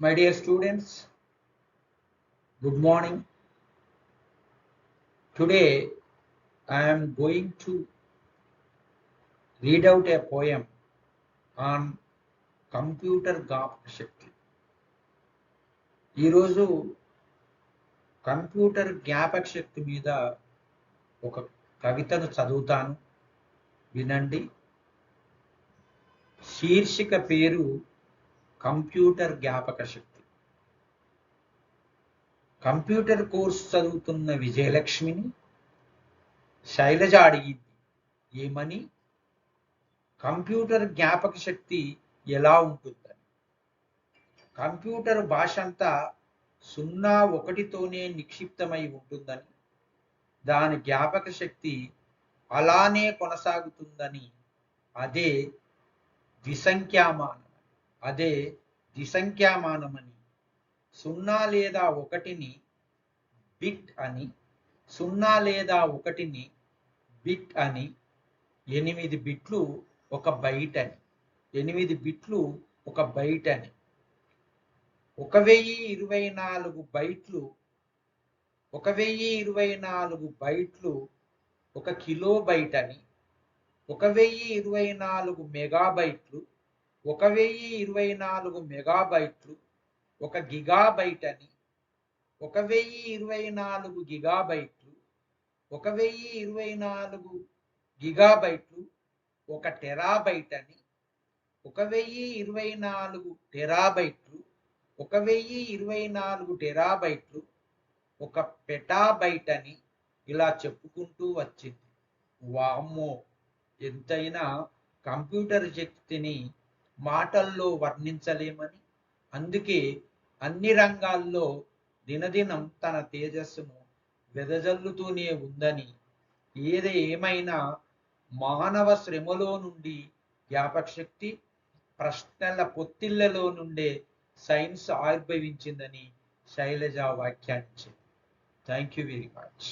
My dear students, good morning. Today I am going to read out a poem on computer జ్ఞాపక శక్తి ఈరోజు computer జ్ఞాపక శక్తి మీద ఒక కవితను చదువుతాను వినండి శీర్షిక పేరు కంప్యూటర్ జ్ఞాపక శక్తి. కంప్యూటర్ కోర్స్ చదువుతున్న విజయలక్ష్మిని శైలజ అడిగింది ఏమని కంప్యూటర్ జ్ఞాపక శక్తి ఎలా ఉంటుందని. కంప్యూటర్ భాష అంతా సున్నా ఒకటితోనే నిక్షిప్తమై ఉంటుందని దాని జ్ఞాపక శక్తి అలానే కొనసాగుతుందని అదే ద్విసంఖ్యామానం. అదే ద్విసంఖ్యామానమని. సున్నా లేదా ఒకటిని బిట్ అని సున్నా లేదా ఒకటిని బిట్ అని ఎనిమిది బిట్లు ఒక బైట్ అని ఎనిమిది బిట్లు ఒక బైట్ అని. ఒక వెయ్యి ఇరవై నాలుగు బైట్లు ఒక వెయ్యి ఇరవై నాలుగు బైట్లు ఒక కిలో బైట్ అని ఒక వెయ్యి ఇరవై నాలుగు మెగాబైట్లు ఒక వెయ్యి ఇరవై నాలుగు మెగాబైట్లు ఒక గిగాబైట్ అని ఒక వెయ్యి ఇరవై నాలుగు గిగాబైట్లు ఒక వెయ్యి ఇరవై నాలుగు గిగాబైట్లు ఒక టెరాబైట్ అని ఒక వెయ్యి ఇరవై నాలుగు టెరాబైట్లు ఒక వెయ్యి ఇరవై నాలుగు టెరాబైట్లు ఒక పెటాబైట్ అని ఇలా చెప్పుకుంటూ వచ్చింది. వామ్మో! ఎంతైనా కంప్యూటర్ శక్తిని మాటల్లో వర్ణించలేమని. అందుకే అన్ని రంగాల్లో దినదినం తన తేజస్సును వెదజల్లుతూనే ఉందని ఏది ఏమైనా మానవ శ్రమలో నుండి జ్ఞాపకశక్తి ప్రశ్నల పొత్తిళ్ళలో నుండే సైన్స్ ఆవిర్భవించిందని శైలజ వ్యాఖ్యానించింది థ్యాంక్ యూ వెరీ మచ్